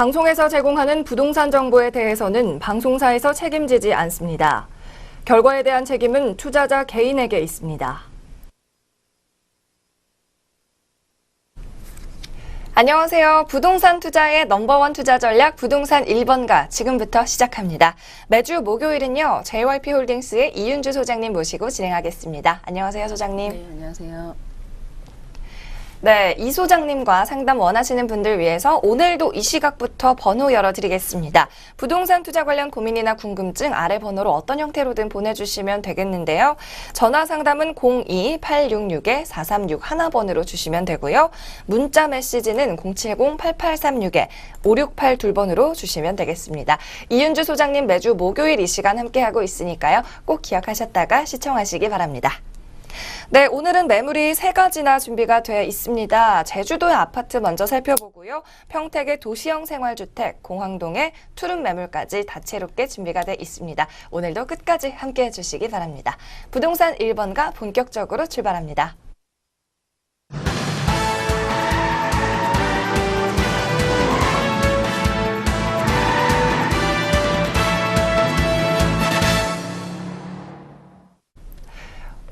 방송에서 제공하는 부동산 정보에 대해서는 방송사에서 책임지지 않습니다. 결과에 대한 책임은 투자자 개인에게 있습니다. 안녕하세요. 부동산 투자의 넘버원 투자 전략 부동산 1번가 지금부터 시작합니다. 매주 목요일은요. JYP 홀딩스의 이윤주 소장님 모시고 진행하겠습니다. 안녕하세요, 소장님. 네, 안녕하세요. 네, 이 소장님과 상담 원하시는 분들 위해서 오늘도 이 시각부터 번호 열어드리겠습니다. 부동산 투자 관련 고민이나 궁금증 아래 번호로 어떤 형태로든 보내주시면 되겠는데요. 전화 상담은 02-866-4361번으로 주시면 되고요. 문자 메시지는 070-8836-5682번으로 주시면 되겠습니다. 이윤주 소장님 매주 목요일 이 시간 함께하고 있으니까요. 꼭 기억하셨다가 시청하시기 바랍니다. 네, 오늘은 매물이 세 가지나 준비가 되어 있습니다. 제주도의 아파트 먼저 살펴보고요. 평택의 도시형 생활주택, 공항동의 투룸 매물까지 다채롭게 준비가 되어 있습니다. 오늘도 끝까지 함께 해주시기 바랍니다. 부동산 1번가 본격적으로 출발합니다.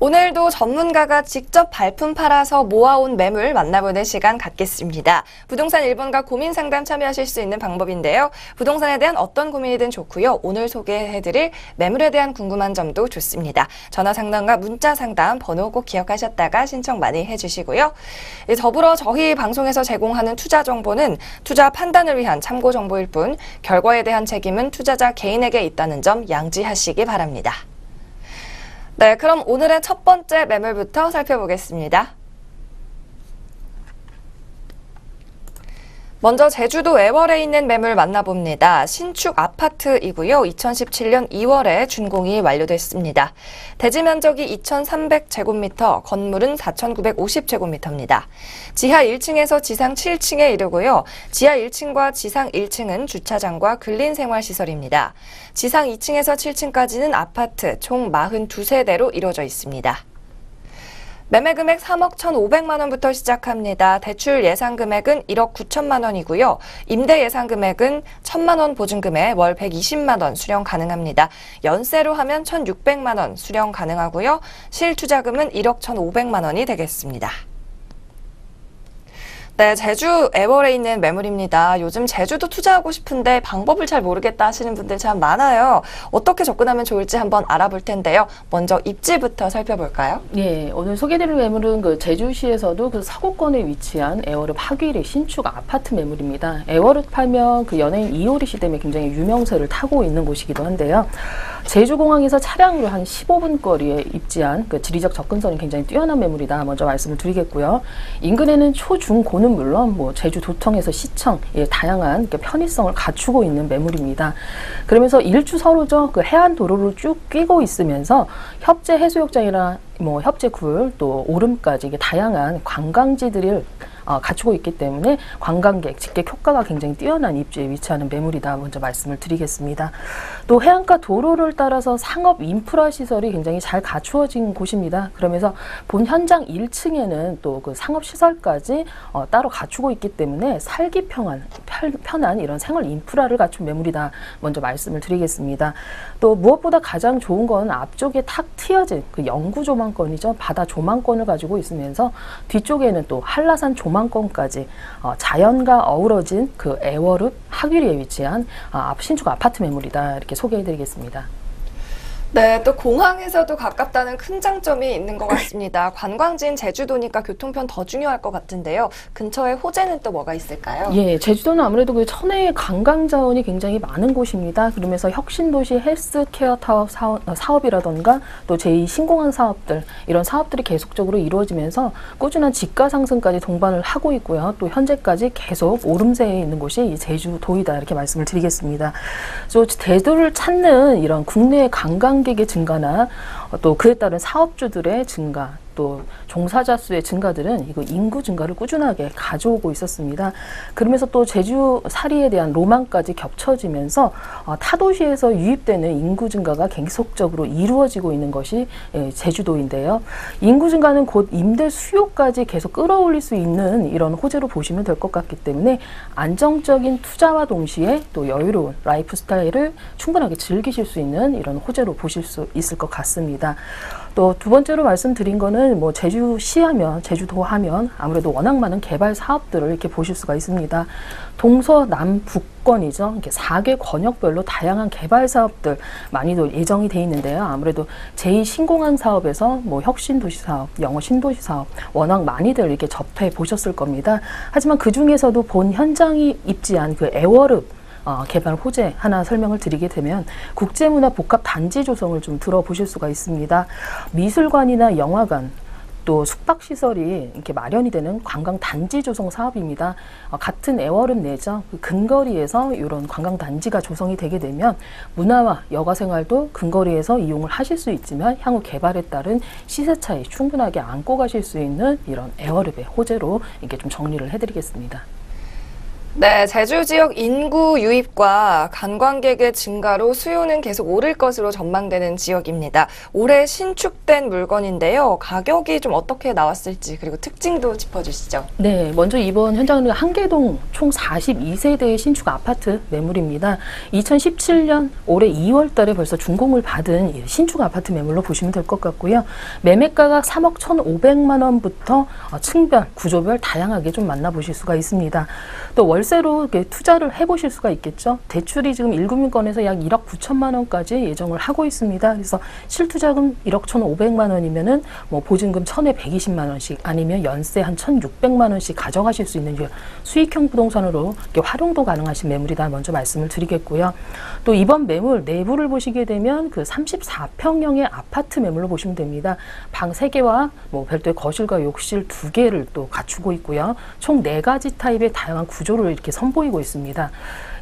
오늘도 전문가가 직접 발품 팔아서 모아온 매물 만나보는 시간 갖겠습니다. 부동산 1번가 고민 상담 참여하실 수 있는 방법인데요. 부동산에 대한 어떤 고민이든 좋고요. 오늘 소개해드릴 매물에 대한 궁금한 점도 좋습니다. 전화 상담과 문자 상담 번호 꼭 기억하셨다가 신청 많이 해주시고요. 예, 더불어 저희 방송에서 제공하는 투자 정보는 투자 판단을 위한 참고 정보일 뿐 결과에 대한 책임은 투자자 개인에게 있다는 점 양지하시기 바랍니다. 네, 그럼 오늘의 첫 번째 매물부터 살펴보겠습니다. 먼저 제주도 애월에 있는 매물 만나봅니다. 신축 아파트이고요. 2017년 2월에 준공이 완료됐습니다. 대지 면적이 2,300제곱미터, 건물은 4,950제곱미터입니다. 지하 1층에서 지상 7층에 이르고요. 지하 1층과 지상 1층은 주차장과 근린 생활 시설입니다. 지상 2층에서 7층까지는 아파트 총 42세대로 이루어져 있습니다. 매매 금액 3억 1,500만 원부터 시작합니다. 대출 예상 금액은 1억 9천만 원이고요. 임대 예상 금액은 1천만 원 보증금에 월 120만 원 수령 가능합니다. 연세로 하면 1,600만 원 수령 가능하고요. 실투자금은 1억 1,500만 원이 되겠습니다. 네, 제주 애월에 있는 매물입니다. 요즘 제주도 투자하고 싶은데 방법을 잘 모르겠다 하시는 분들 참 많아요. 어떻게 접근하면 좋을지 한번 알아볼 텐데요. 먼저 입지부터 살펴볼까요? 예, 오늘 소개드릴 매물은 그 제주시에서도 그 서구권에 위치한 에어룹 하귀리 신축 아파트 매물입니다. 에어룹 하면 그 연예인 이효리 씨 때문에 굉장히 유명세를 타고 있는 곳이기도 한데요. 제주공항에서 차량으로 한 15분 거리에 입지한 그 지리적 접근성이 굉장히 뛰어난 매물이다. 먼저 말씀을 드리겠고요. 인근에는 초, 중, 고는 물론 뭐 제주 도청에서 시청, 예, 다양한 그 편의성을 갖추고 있는 매물입니다. 그러면서 일주 서로죠. 그 해안 도로를 쭉 끼고 있으면서 협재 해수욕장이나 뭐 협재 굴, 또 오름까지 이게 다양한 관광지들을 어, 갖추고 있기 때문에 관광객 직객 효과가 굉장히 뛰어난 입지에 위치하는 매물이다. 먼저 말씀을 드리겠습니다. 또 해안가 도로를 따라서 상업 인프라 시설이 굉장히 잘 갖추어진 곳입니다. 그러면서 본 현장 1층에는 또 그 상업 시설까지 어, 따로 갖추고 있기 때문에 살기 평안, 편- 편한 이런 생활 인프라를 갖춘 매물이다. 먼저 말씀을 드리겠습니다. 또 무엇보다 가장 좋은 건 앞쪽에 탁 트여진 그 영구 조망권이죠. 바다 조망권을 가지고 있으면서 뒤쪽에는 또 한라산 조망권까지 어, 자연과 어우러진 그 애월읍 하귀리에 위치한 아, 신축 아파트 매물이다. 이렇게 소개해드리겠습니다. 네, 또 공항에서도 가깝다는 큰 장점이 있는 것 같습니다. 관광지인 제주도니까 교통편 더 중요할 것 같은데요. 근처에 호재는 또 뭐가 있을까요? 예, 제주도는 아무래도 그 천혜의 관광 자원이 굉장히 많은 곳입니다. 그러면서 혁신도시 헬스케어 타업 사업, 어, 사업이라던가 또 제2 신공항 사업들 이런 사업들이 계속적으로 이루어지면서 꾸준한 집가 상승까지 동반을 하고 있고요. 또 현재까지 계속 오름세에 있는 곳이 이 제주도이다 이렇게 말씀을 드리겠습니다. 또 제주를 찾는 이런 국내 관광 객의 증가나 어, 또 그에 따른 사업주들의 증가 또 종사자 수의 증가들은 이거 인구 증가를 꾸준하게 가져오고 있었습니다. 그러면서 또 제주 사리에 대한 로망까지 겹쳐지면서 어, 타도시에서 유입되는 인구 증가가 계속적으로 이루어지고 있는 것이 예, 제주도인데요. 인구 증가는 곧 임대 수요까지 계속 끌어올릴 수 있는 이런 호재로 보시면 될 것 같기 때문에 안정적인 투자와 동시에 또 여유로운 라이프 스타일을 충분하게 즐기실 수 있는 이런 호재로 보실 수 있을 것 같습니다. 또 두 번째로 말씀드린 거는 뭐 제주시 하면 제주도 하면 아무래도 워낙 많은 개발 사업들을 이렇게 보실 수가 있습니다. 동서남북권이죠. 이렇게 4개 권역별로 다양한 개발 사업들 많이도 예정이 돼 있는데요. 아무래도 제2 신공항 사업에서 뭐 혁신 도시 사업, 영어 신도시 사업 워낙 많이들 이렇게 접해 보셨을 겁니다. 하지만 그 중에서도 본 현장이 입지한 그 애월읍 어, 개발 호재 하나 설명을 드리게 되면 국제문화 복합 단지 조성을 좀 들어보실 수가 있습니다. 미술관이나 영화관 또 숙박시설이 이렇게 마련이 되는 관광 단지 조성 사업입니다. 어, 같은 애월읍 내죠. 그 근거리에서 이런 관광 단지가 조성이 되게 되면 문화와 여가 생활도 근거리에서 이용을 하실 수 있지만 향후 개발에 따른 시세 차이 충분하게 안고 가실 수 있는 이런 애월읍의 호재로 이렇게 좀 정리를 해드리겠습니다. 네, 제주 지역 인구 유입과 관광객의 증가로 수요는 계속 오를 것으로 전망되는 지역입니다. 올해 신축된 물건인데요. 가격이 좀 어떻게 나왔을지 그리고 특징도 짚어주시죠. 네, 먼저 이번 현장은 한계동 총 42세대의 신축 아파트 매물입니다. 2017년 올해 2월 달에 벌써 준공을 받은 이 신축 아파트 매물로 보시면 될 것 같고요. 매매가가 3억 1,500만 원부터 어, 층별, 구조별 다양하게 좀 만나보실 수가 있습니다. 또 월 이렇게 투자를 해보실 수가 있겠죠. 대출이 지금 1금융권에서 약 1억 9천만 원까지 예정을 하고 있습니다. 그래서 실투자금 1억 1,500만 원이면은 뭐 보증금 1,120만 원씩 아니면 연세 한 1,600만 원씩 가져가실 수 있는 이 수익형 부동산으로 활용도 가능하신 매물이다 먼저 말씀을 드리겠고요. 또 이번 매물 내부를 보시게 되면 그 34평형의 아파트 매물로 보시면 됩니다. 방 3개와 뭐 별도의 거실과 욕실 2개를 또 갖추고 있고요. 총 4가지 타입의 다양한 구조를 이렇게 선보이고 있습니다.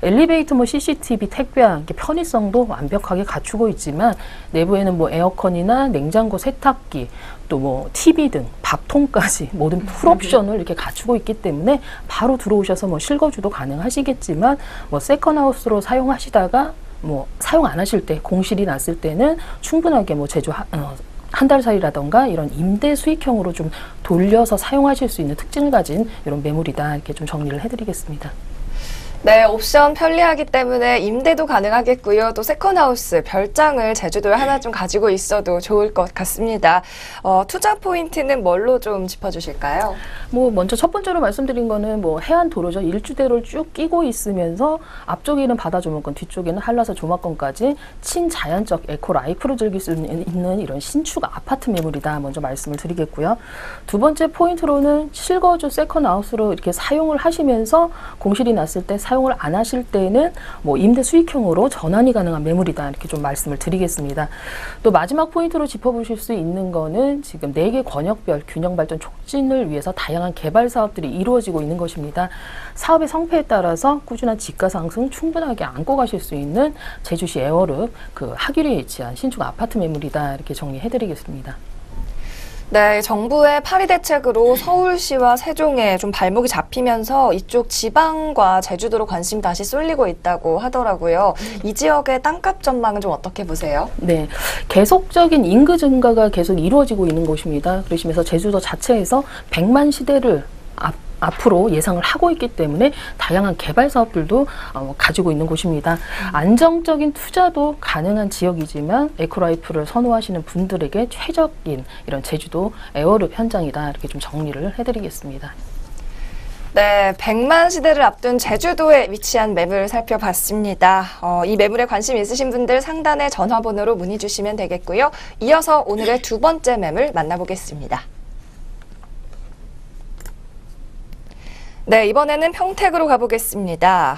엘리베이터, 뭐 CCTV, 택배와 편의성도 완벽하게 갖추고 있지만 내부에는 뭐 에어컨이나 냉장고, 세탁기, 또 뭐 TV 등 밥통까지 모든 풀옵션을 이렇게 갖추고 있기 때문에 바로 들어오셔서 뭐 실거주도 가능하시겠지만 뭐 세컨하우스로 사용하시다가 뭐 사용 안 하실 때 공실이 났을 때는 충분하게 뭐 제조 하- 어, 한달 살이라던가 이런 임대 수익형으로 좀 돌려서 사용하실 수 있는 특징을 가진 이런 매물이다 이렇게 좀 정리를 해드리겠습니다. 네, 옵션 편리하기 때문에 임대도 가능하겠고요. 또 세컨하우스, 별장을 제주도에 하나 좀 가지고 있어도 좋을 것 같습니다. 어, 투자 포인트는 뭘로 좀 짚어주실까요? 뭐 먼저 첫 번째로 말씀드린 거는 뭐 해안 도로죠 일주대로를 쭉 끼고 있으면서 앞쪽에는 바다 조망권, 뒤쪽에는 한라산 조망권까지 친자연적 에코 라이프로 즐길 수 있는 이런 신축 아파트 매물이다 먼저 말씀을 드리겠고요. 두 번째 포인트로는 실거주 세컨하우스로 이렇게 사용을 하시면서 공실이 났을 때 사용 을 안 하실 때는 뭐 임대 수익형으로 전환이 가능한 매물이다 이렇게 좀 말씀을 드리겠습니다. 또 마지막 포인트로 짚어보실 수 있는 거는 지금 네개 권역별 균형 발전 촉진을 위해서 다양한 개발 사업들이 이루어지고 있는 것입니다. 사업의 성패에 따라서 꾸준한 지가 상승 충분하게 안고 가실 수 있는 제주시 애월읍 그 하기리에 위치한 신축 아파트 매물이다 이렇게 정리해드리겠습니다. 네, 정부의 파리 대책으로 서울시와 세종에 좀 발목이 잡히면서 이쪽 지방과 제주도로 관심 다시 쏠리고 있다고 하더라고요. 이 지역의 땅값 전망은 좀 어떻게 보세요? 네, 계속적인 인구 증가가 계속 이루어지고 있는 곳입니다. 그러시면서 제주도 자체에서 100만 시대를 앞, 앞으로 예상을 하고 있기 때문에 다양한 개발 사업들도 어, 가지고 있는 곳입니다. 안정적인 투자도 가능한 지역이지만 에코라이프를 선호하시는 분들에게 최적인 이런 제주도 에어룹 현장이다 이렇게 좀 정리를 해드리겠습니다. 네, 100만 시대를 앞둔 제주도에 위치한 매물 살펴봤습니다. 어, 이 매물에 관심 있으신 분들 상단의 전화번호로 문의 주시면 되겠고요. 이어서 오늘의 두 번째 매물 만나보겠습니다. 네, 이번에는 평택으로 가보겠습니다.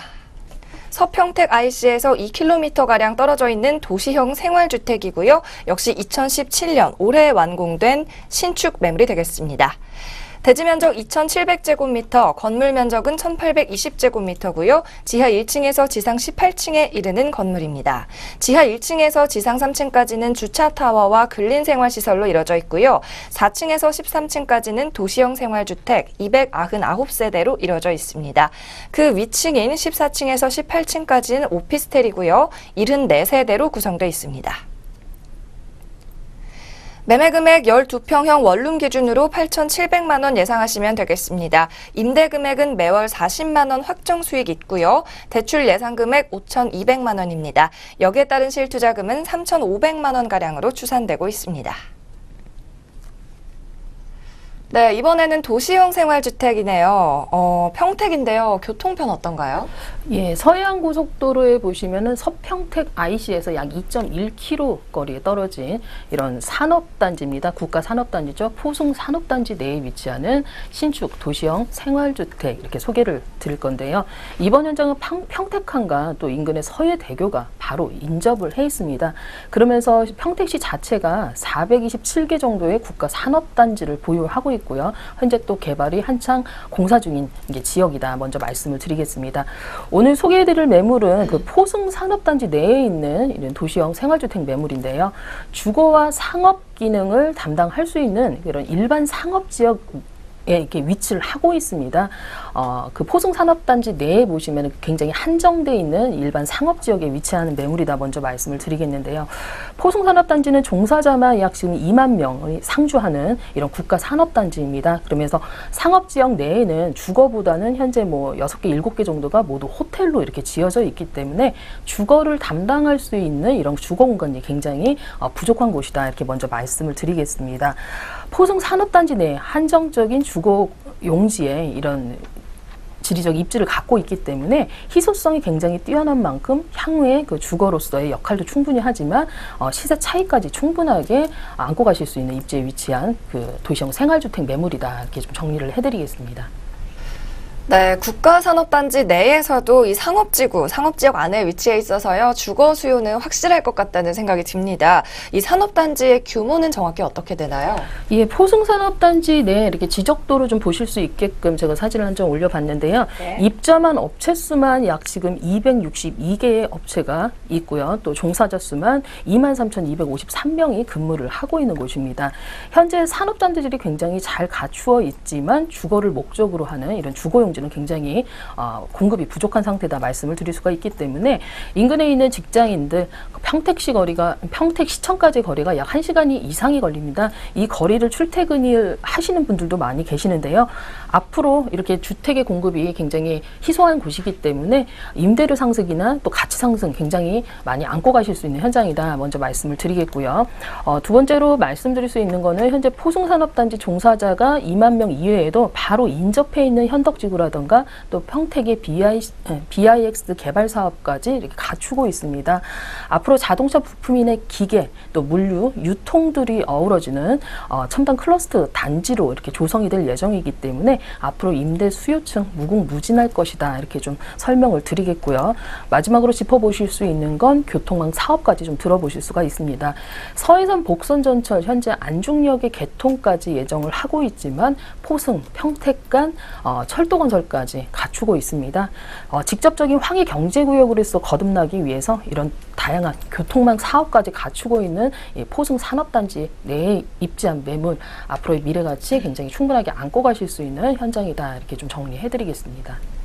서평택 IC에서 2km가량 떨어져 있는 도시형 생활주택이고요. 역시 2017년 올해 완공된 신축 매물이 되겠습니다. 대지 면적 2,700제곱미터, 건물 면적은 1,820제곱미터고요. 지하 1층에서 지상 18층에 이르는 건물입니다. 지하 1층에서 지상 3층까지는 주차 타워와 근린 생활 시설로 이뤄져 있고요. 4층에서 13층까지는 도시형 생활주택 299세대로 이뤄져 있습니다. 그 위층인 14층에서 18층까지는 오피스텔이고요. 74세대로 구성되어 있습니다. 매매 금액 12평형 원룸 기준으로 8,700만 원 예상하시면 되겠습니다. 임대 금액은 매월 40만 원 확정 수익 있고요. 대출 예상 금액 5,200만 원입니다. 여기에 따른 실투자금은 3,500만 원 가량으로 추산되고 있습니다. 네, 이번에는 도시형 생활주택이네요. 어, 평택인데요. 교통편 어떤가요? 예, 서해안 고속도로에 보시면은 서평택 IC에서 약 2.1km 거리에 떨어진 이런 산업단지입니다. 국가 산업단지죠. 포승 산업단지 내에 위치하는 신축 도시형 생활주택 이렇게 소개를 드릴 건데요. 이번 현장은 평, 평택항과 또 인근의 서해대교가 바로 인접을 해 있습니다. 그러면서 평택시 자체가 427개 정도의 국가 산업단지를 보유하고 있고 요. 현재 또 개발이 한창 공사 중인 지역이다. 먼저 말씀을 드리겠습니다. 오늘 소개해드릴 매물은 그 포승 산업단지 내에 있는 이런 도시형 생활주택 매물인데요. 주거와 상업 기능을 담당할 수 있는 이런 일반 상업 지역 에 이렇게 위치를 하고 있습니다. 어, 그 포승 산업단지 내에 보시면 굉장히 한정돼 있는 일반 상업 지역에 위치하는 매물이다 먼저 말씀을 드리겠는데요. 포승 산업단지는 종사자만 약 지금 2만 명이 상주하는 이런 국가 산업단지입니다. 그러면서 상업 지역 내에는 주거보다는 현재 뭐 6개, 7개 정도가 모두 호텔로 이렇게 지어져 있기 때문에 주거를 담당할 수 있는 이런 주거 공간이 굉장히 어, 부족한 곳이다. 이렇게 먼저 말씀을 드리겠습니다. 포승 산업단지 내 한정적인 주거 용지에 이런 지리적 입지를 갖고 있기 때문에 희소성이 굉장히 뛰어난 만큼 향후에 그 주거로서의 역할도 충분히 하지만 어, 시세 차이까지 충분하게 안고 가실 수 있는 입지에 위치한 그 도시형 생활주택 매물이다 이렇게 좀 정리를 해드리겠습니다. 네, 국가산업단지 내에서도 이 상업지구, 상업지역 안에 위치해 있어서요, 주거 수요는 확실할 것 같다는 생각이 듭니다. 이 산업단지의 규모는 정확히 어떻게 되나요? 예, 포승산업단지 내 이렇게 지적도를 좀 보실 수 있게끔 제가 사진을 한 장 올려봤는데요. 네. 입점한 업체 수만 약 지금 262개의 업체가 있고요. 또 종사자 수만 23,253명이 근무를 하고 있는 곳입니다. 현재 산업단지들이 굉장히 잘 갖추어 있지만 주거를 목적으로 하는 이런 주거용지 는 굉장히 어, 공급이 부족한 상태다 말씀을 드릴 수가 있기 때문에 인근에 있는 직장인들 평택시 거리가 평택 시청까지 거리가 약 1시간이 이상이 걸립니다. 이 거리를 출퇴근을 하시는 분들도 많이 계시는데요. 앞으로 이렇게 주택의 공급이 굉장히 희소한 곳이기 때문에 임대료 상승이나 또 가치 상승 굉장히 많이 안고 가실 수 있는 현장이다. 먼저 말씀을 드리겠고요. 어, 두 번째로 말씀드릴 수 있는 거는 현재 포승산업단지 종사자가 2만 명 이외에도 바로 인접해 있는 현덕지구 라던가 또 평택의 BI, 에, BIX 개발 사업까지 이렇게 갖추고 있습니다. 앞으로 자동차 부품이나 기계 또 물류 유통들이 어우러지는 어, 첨단 클러스터 단지로 이렇게 조성이 될 예정이기 때문에 앞으로 임대 수요층 무궁무진할 것이다 이렇게 좀 설명을 드리겠고요. 마지막으로 짚어보실 수 있는 건 교통망 사업까지 좀 들어보실 수가 있습니다. 서해선 복선 전철 현재 안중역의 개통까지 예정을 하고 있지만 포승, 평택 간 어, 철도 건 설까지 갖추고 있습니다. 어, 직접적인 황해 경제구역으로서 거듭나기 위해서 이런 다양한 교통망 사업까지 갖추고 있는 이 포승 산업단지 내에 입지한 매물 앞으로의 미래 가치 굉장히 충분하게 안고 가실 수 있는 현장이다 이렇게 좀 정리해드리겠습니다.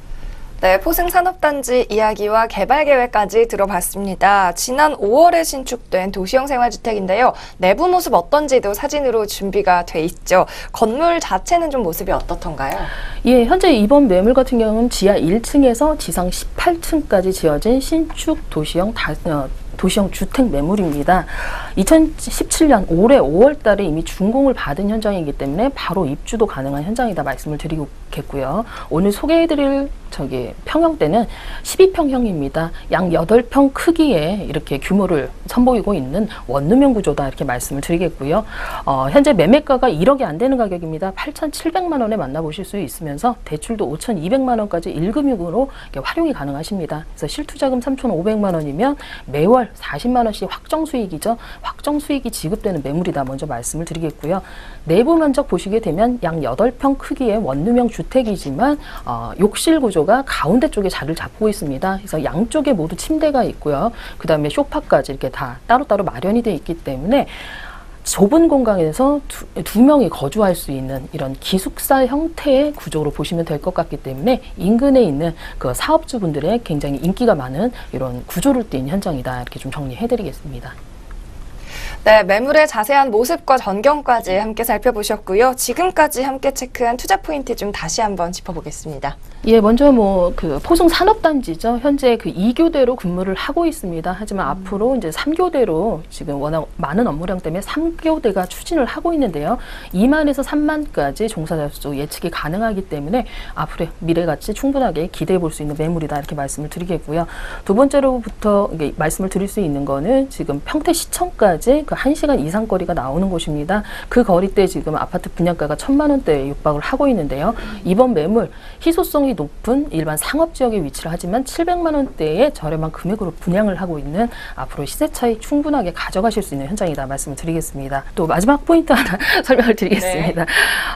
네, 포승산업단지 이야기와 개발 계획까지 들어봤습니다. 지난 5월에 신축된 도시형 생활주택인데요. 내부 모습 어떤지도 사진으로 준비가 돼 있죠. 건물 자체는 좀 모습이 어떻던가요? 예, 현재 이번 매물 같은 경우는 지하 1층에서 지상 18층까지 지어진 신축 도시형 다, 어, 도시형 주택 매물입니다. 2017년 올해 5월 달에 이미 준공을 받은 현장이기 때문에 바로 입주도 가능한 현장이다 말씀을 드리겠고요. 오늘 소개해드릴 저기 평형대는 12평형입니다. 양 8평 크기의 이렇게 규모를 선보이고 있는 원룸형 구조다 이렇게 말씀을 드리겠고요. 어, 현재 매매가가 1억이 안 되는 가격입니다. 8,700만 원에 만나보실 수 있으면서 대출도 5,200만 원까지 1금융으로 활용이 가능하십니다. 그래서 실투자금 3,500만 원이면 매월 40만 원씩 확정 수익이죠. 확정 수익이 지급되는 매물이다 먼저 말씀을 드리겠고요. 내부 면적 보시게 되면 양 8평 크기의 원룸형 주택이지만 어, 욕실 구조가 가운데 쪽에 자리를 잡고 있습니다. 그래서 양쪽에 모두 침대가 있고요. 그 다음에 소파까지 이렇게 다 따로따로 마련이 되어 있기 때문에 좁은 공간에서 두, 두 명이 거주할 수 있는 이런 기숙사 형태의 구조로 보시면 될 것 같기 때문에 인근에 있는 그 사업주분들의 굉장히 인기가 많은 이런 구조를 띈 현장이다 이렇게 좀 정리해드리겠습니다. 네, 매물의 자세한 모습과 전경까지 함께 살펴보셨고요. 지금까지 함께 체크한 투자 포인트 좀 다시 한번 짚어보겠습니다. 예, 먼저 뭐 그 포승 산업단지죠. 현재 그 2교대로 근무를 하고 있습니다. 하지만 앞으로 이제 3교대로 지금 워낙 많은 업무량 때문에 3교대가 추진을 하고 있는데요. 2만에서 3만까지 종사자 수 예측이 가능하기 때문에 앞으로 미래 가치 충분하게 기대해 볼 수 있는 매물이다 이렇게 말씀을 드리겠고요. 두 번째로부터 말씀을 드릴 수 있는 거는 지금 평택시청까지 그 1시간 이상 거리가 나오는 곳입니다. 그 거리대 지금 아파트 분양가가 천만 원대에 육박을 하고 있는데요. 이번 매물 희소성이 높은 일반 상업 지역에 위치를 하지만 700만 원대의 저렴한 금액으로 분양을 하고 있는 앞으로 시세 차익 충분하게 가져가실 수 있는 현장이다 말씀을 드리겠습니다. 또 마지막 포인트 하나 설명을 드리겠습니다.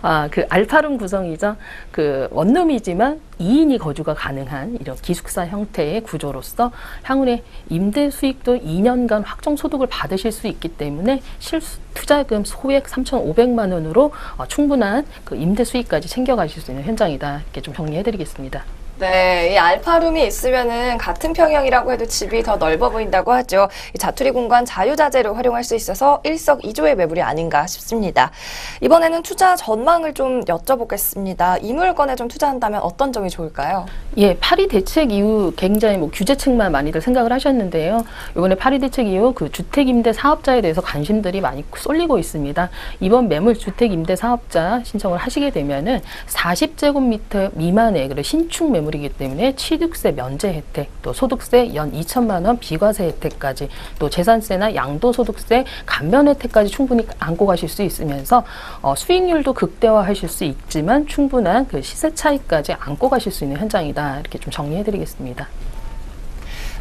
아, 그 알파룸 구성이죠. 그 원룸이지만 2인이 거주가 가능한 이런 기숙사 형태의 구조로서 향후에 임대 수익도 2년간 확정 소득을 받으실 수 있기 때문에 실수 투자금 소액 3,500만 원으로 어, 충분한 그 임대 수익까지 챙겨가실 수 있는 현장이다 이렇게 좀 정리해드리겠습니다. 네, 이 알파룸이 있으면은 같은 평형이라고 해도 집이 더 넓어 보인다고 하죠. 이 자투리 공간 자유자재로 활용할 수 있어서 일석이조의 매물이 아닌가 싶습니다. 이번에는 투자 전망을 좀 여쭤보겠습니다. 이 물건에 좀 투자한다면 어떤 점이 좋을까요? 예, 파리 대책 이후 굉장히 뭐 규제책만 많이들 생각을 하셨는데요. 이번에 파리 대책 이후 그 주택 임대 사업자에 대해서 관심들이 많이 쏠리고 있습니다. 이번 매물 주택 임대 사업자 신청을 하시게 되면은 40제곱미터 미만의 그런 신축 매물 이기 때문에 취득세 면제 혜택, 또 소득세 연 2천만 원 비과세 혜택까지, 또 재산세나 양도소득세 감면 혜택까지 충분히 안고 가실 수 있으면서 어, 수익률도 극대화하실 수 있지만 충분한 그 시세 차이까지 안고 가실 수 있는 현장이다 이렇게 좀 정리해드리겠습니다.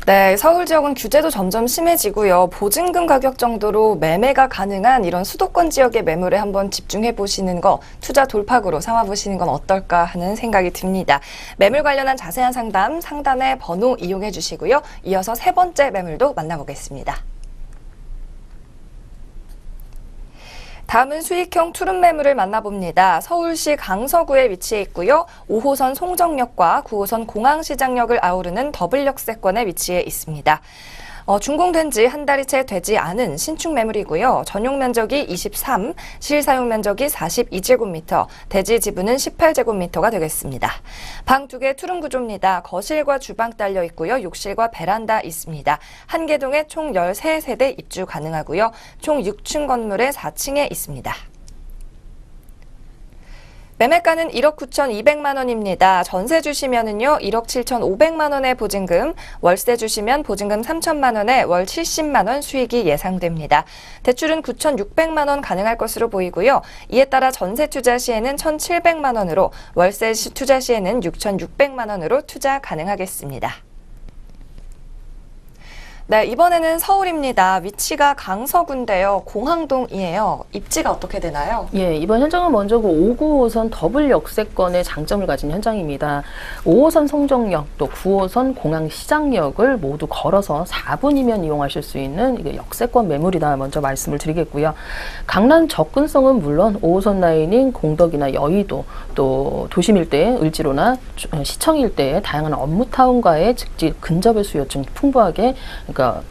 네, 서울 지역은 규제도 점점 심해지고요. 보증금 가격 정도로 매매가 가능한 이런 수도권 지역의 매물에 한번 집중해 보시는 거, 투자 돌파구로 삼아 보시는 건 어떨까 하는 생각이 듭니다. 매물 관련한 자세한 상담 상단의 번호 이용해 주시고요. 이어서 세 번째 매물도 만나보겠습니다. 다음은 수익형 투룸 매물을 만나봅니다. 서울시 강서구에 위치해 있고요. 5호선 송정역과 9호선 공항시장역을 아우르는 더블역세권에 위치해 있습니다. 어, 준공된 지 한 달이 채 되지 않은 신축 매물이고요. 전용 면적이 23, 실사용 면적이 42제곱미터, 대지 지분은 18제곱미터가 되겠습니다. 방 두 개 투룸 구조입니다. 거실과 주방 딸려 있고요. 욕실과 베란다 있습니다. 한 개동에 총 13세대 입주 가능하고요. 총 6층 건물에 4층에 있습니다. 매매가는 1억 9,200만 원입니다. 전세 주시면은요, 1억 7,500만 원의 보증금, 월세 주시면 보증금 3천만 원에 월 70만 원 수익이 예상됩니다. 대출은 9,600만 원 가능할 것으로 보이고요. 이에 따라 전세 투자 시에는 1,700만 원으로, 월세 시- 투자 시에는 6,600만 원으로 투자 가능하겠습니다. 네, 이번에는 서울입니다. 위치가 강서구인데요. 공항동이에요. 입지가 어떻게 되나요? 예, 이번 현장은 먼저 그 5구호선 더블 역세권의 장점을 가진 현장입니다. 5호선 송정역 또 9호선 공항시장역을 모두 걸어서 4분이면 이용하실 수 있는 역세권 매물이다 먼저 말씀을 드리겠고요. 강남 접근성은 물론 5호선 라인인 공덕이나 여의도 또 도심 일대 을지로나 시청 일대의 다양한 업무 타운과의 직지 근접의 수요층 풍부하게 그러니까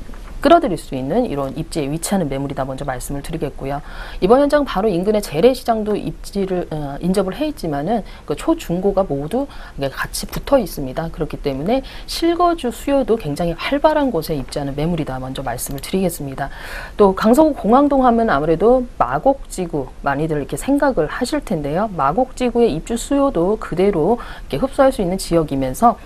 끌어들일 수 있는 이런 입지에 위치하는 매물이다 먼저 말씀을 드리겠고요. 이번 현장 바로 인근의 재래시장도 입지를 어, 인접을 해 있지만은 그 초중고가 모두 같이 붙어 있습니다. 그렇기 때문에 실거주 수요도 굉장히 활발한 곳에 입지하는 매물이다 먼저 말씀을 드리겠습니다. 또 강서구 공항동 하면 아무래도 마곡지구 많이들 이렇게 생각을 하실 텐데요. 마곡지구의 입주 수요도 그대로 이렇게 흡수할 수 있는 지역이면서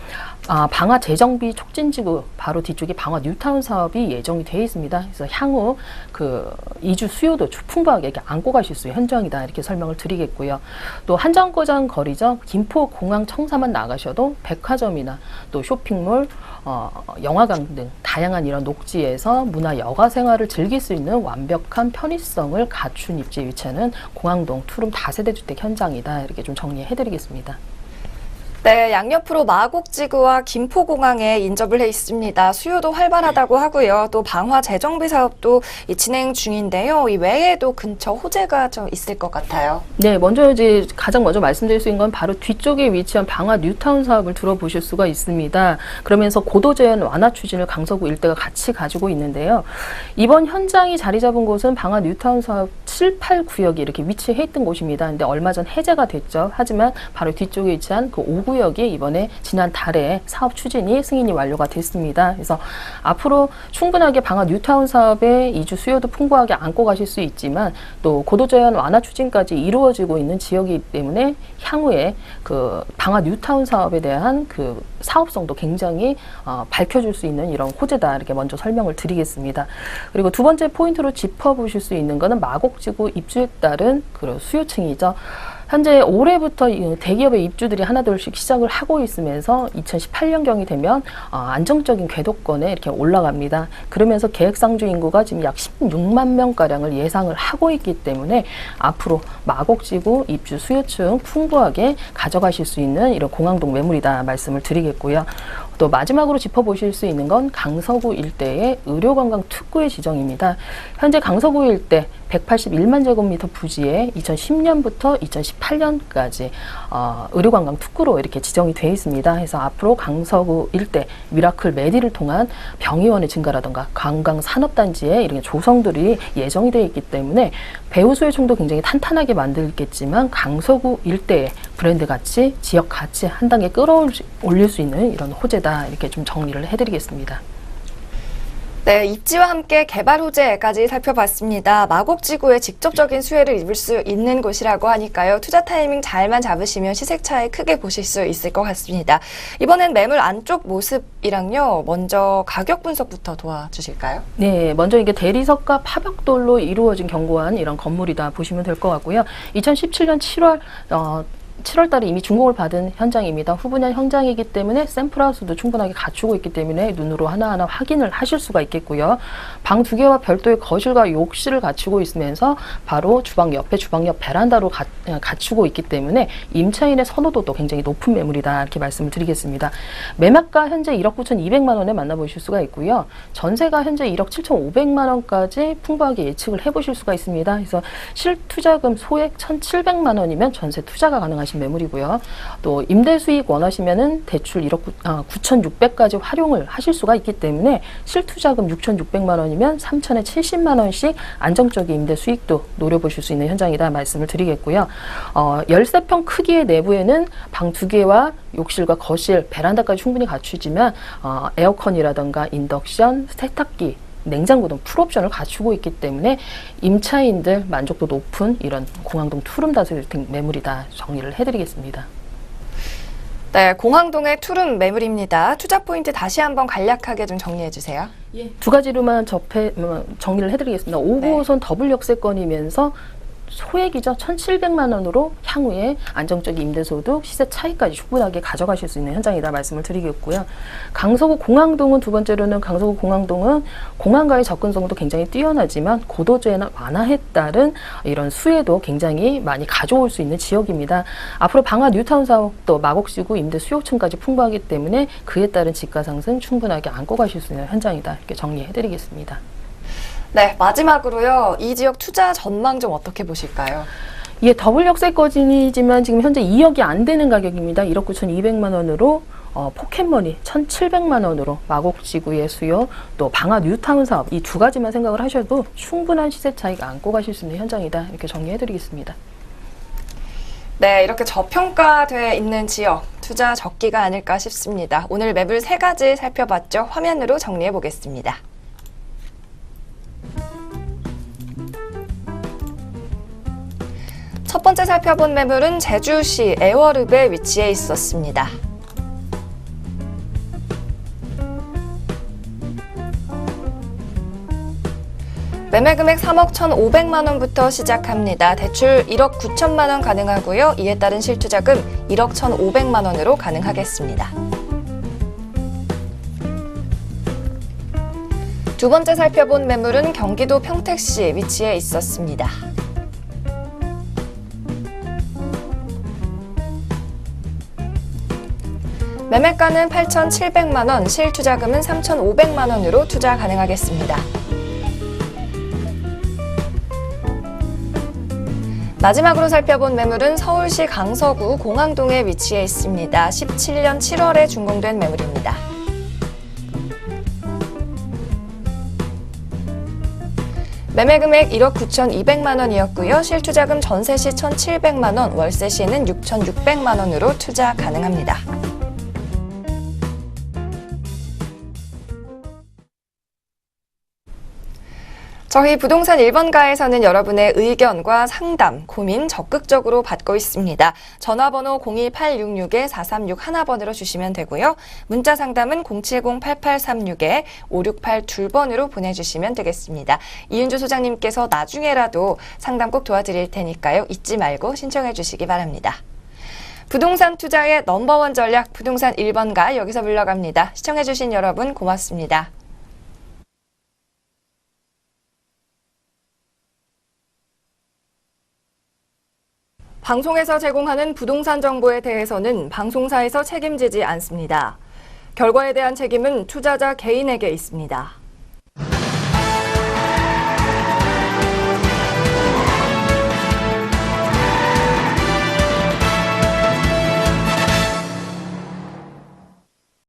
아, 방화 재정비 촉진지구 바로 뒤쪽에 방화 뉴타운 사업이 예정이 되어 있습니다. 그래서 향후 그 이주 수요도 풍부하게 이렇게 안고 가실 수 있는 현장이다 이렇게 설명을 드리겠고요. 또 한정거장 거리죠. 김포 공항 청사만 나가셔도 백화점이나 또 쇼핑몰, 어, 영화관 등 다양한 이런 녹지에서 문화 여가 생활을 즐길 수 있는 완벽한 편의성을 갖춘 입지에 위치하는 공항동 투룸 다세대 주택 현장이다 이렇게 좀 정리해드리겠습니다. 네, 양옆으로 마곡지구와 김포공항에 인접을 해 있습니다. 수요도 활발하다고 하고요. 또 방화 재정비 사업도 이 진행 중인데요. 이 외에도 근처 호재가 좀 있을 것 같아요. 네, 먼저 이제 가장 먼저 말씀드릴 수 있는 건 바로 뒤쪽에 위치한 방화 뉴타운 사업을 들어보실 수가 있습니다. 그러면서 고도 제한 완화 추진을 강서구 일대가 같이 가지고 있는데요. 이번 현장이 자리 잡은 곳은 방화 뉴타운 사업 7, 8 구역이 이렇게 위치해 있던 곳입니다. 근데 얼마 전 해제가 됐죠. 하지만 바로 뒤쪽에 위치한 그 5구역 이 이번에 지난 달에 사업 추진이 승인이 완료가 됐습니다. 그래서 앞으로 충분하게 방화 뉴타운 사업의 이주 수요도 풍부하게 안고 가실 수 있지만 또 고도 제한 완화 추진까지 이루어지고 있는 지역이기 때문에 향후에 그 방화 뉴타운 사업에 대한 그 사업성도 굉장히 어, 밝혀줄 수 있는 이런 호재다 이렇게 먼저 설명을 드리겠습니다. 그리고 두 번째 포인트로 짚어보실 수 있는 것은 마곡지구 입주에 따른 그 수요층이죠. 현재 올해부터 이 대기업의 입주들이 하나둘씩 시작을 하고 있으면서 2018년경이 되면 어, 안정적인 궤도권에 이렇게 올라갑니다. 그러면서 계획상주 인구가 지금 약 16만 명가량을 예상을 하고 있기 때문에 앞으로 마곡지구 입주 수요층 풍부하게 가져가실 수 있는 이런 공항동 매물이다 말씀을 드리겠고요. 또 마지막으로 짚어보실 수 있는 건 강서구 일대의 의료관광 특구의 지정입니다. 현재 강서구 일대 181만 제곱미터 부지에 2010년부터 2018년까지 어, 의료관광 특구로 이렇게 지정이 되어 있습니다. 그래서 앞으로 강서구 일대 미라클 메디를 통한 병의원의 증가라든가 관광 산업단지의 이런 조성들이 예정이 되어 있기 때문에 배우 수요층도 굉장히 탄탄하게 만들겠지만 강서구 일대의 브랜드 가치, 지역 가치 한 단계 끌어올릴 수 있는 이런 호재다 이렇게 좀 정리를 해드리겠습니다. 네, 입지와 함께 개발 호재까지 살펴봤습니다. 마곡지구에 직접적인 수혜를 입을 수 있는 곳이라고 하니까요. 투자 타이밍 잘만 잡으시면 시색 차이 크게 보실 수 있을 것 같습니다. 이번엔 매물 안쪽 모습이랑요. 먼저 가격 분석부터 도와주실까요? 네, 먼저 이게 대리석과 파벽돌로 이루어진 견고한 이런 건물이다 보시면 될 것 같고요. 2017년 7월 어, 7월 달에 이미 준공을 받은 현장입니다. 후분양 현장이기 때문에 샘플 하우스도 충분하게 갖추고 있기 때문에 눈으로 하나하나 확인을 하실 수가 있겠고요. 방 두 개와 별도의 거실과 욕실을 갖추고 있으면서 바로 주방 옆에 주방 옆 베란다로 가, 어, 갖추고 있기 때문에 임차인의 선호도도 굉장히 높은 매물이다 이렇게 말씀을 드리겠습니다. 매매가 현재 1억 9,200만 원에 만나보실 수가 있고요. 전세가 현재 1억 7,500만 원까지 풍부하게 예측을 해보실 수가 있습니다. 그래서 실투자금 소액 1,700만 원이면 전세 투자가 가능하 신 매물이고요. 또 임대 수익 원하시면은 대출 1억 9,600까지 활용을 하실 수가 있기 때문에 실투자금 6,600만 원이면 3천에 70만 원씩 안정적인 임대 수익도 노려보실 수 있는 현장이다 말씀을 드리겠고요. 어, 13평 크기의 내부에는 방 두 개와 욕실과 거실, 베란다까지 충분히 갖추지만 어, 에어컨이라던가 인덕션, 세탁기 냉장고 등 풀옵션을 갖추고 있기 때문에 임차인들 만족도 높은 이런 공항동 투룸 다세대 매물이다 정리를 해드리겠습니다. 네, 공항동의 투룸 매물입니다. 투자 포인트 다시 한번 간략하게 좀 정리해 주세요. 두 가지로만 접해 음, 정리를 해드리겠습니다. 5호선 더블 역세권이면서 소액이죠. 1,700만 원으로 향후에 안정적인 임대소득, 시세 차이까지 충분하게 가져가실 수 있는 현장이다 말씀을 드리겠고요. 강서구 공항동은 두 번째로는 강서구 공항동은 공항과의 접근성도 굉장히 뛰어나지만 고도제나 완화에 따른 이런 수혜도 굉장히 많이 가져올 수 있는 지역입니다. 앞으로 방화 뉴타운 사업 또 마곡지구 임대 수요층까지 풍부하기 때문에 그에 따른 지가 상승 충분하게 안고 가실 수 있는 현장이다 이렇게 정리해드리겠습니다. 네, 마지막으로요. 이 지역 투자 전망 좀 어떻게 보실까요? 이게 더블 역세권이지만 지금 현재 2억이 안 되는 가격입니다. 1억 9,200만 원으로 어, 포켓머니 1,700만 원으로 마곡지구의 수요, 또 방화 뉴타운 사업 이 두 가지만 생각을 하셔도 충분한 시세 차익 안고 가실 수 있는 현장이다. 이렇게 정리해드리겠습니다. 네, 이렇게 저평가돼 있는 지역 투자 적기가 아닐까 싶습니다. 오늘 매물 세 가지 살펴봤죠. 화면으로 정리해 보겠습니다. 첫 번째 살펴본 매물은 제주시 애월읍에 위치해 있었습니다. 매매 금액 3억 1,500만 원부터 시작합니다. 대출 1억 9천만 원 가능하고요. 이에 따른 실투자금 1억 1,500만 원으로 가능하겠습니다. 두 번째 살펴본 매물은 경기도 평택시 위치해 있었습니다. 매매가는 8,700만 원, 실투자금은 3,500만 원으로 투자 가능하겠습니다. 마지막으로 살펴본 매물은 서울시 강서구 공항동에 위치해 있습니다. 17년 7월에 준공된 매물입니다. 매매 금액 1억 9,200만 원이었고요. 실투자금 전세 시 1,700만 원, 월세 시는 6,600만 원으로 투자 가능합니다. 저희 부동산 1번가에서는 여러분의 의견과 상담, 고민 적극적으로 받고 있습니다. 전화번호 02866-4361번으로 주시면 되고요. 문자 상담은 070-8836-5682번으로 보내주시면 되겠습니다. 이윤주 소장님께서 나중에라도 상담 꼭 도와드릴 테니까요. 잊지 말고 신청해 주시기 바랍니다. 부동산 투자의 넘버원 전략 부동산 1번가 여기서 물러갑니다. 시청해 주신 여러분 고맙습니다. 방송에서 제공하는 부동산 정보에 대해서는 방송사에서 책임지지 않습니다. 결과에 대한 책임은 투자자 개인에게 있습니다.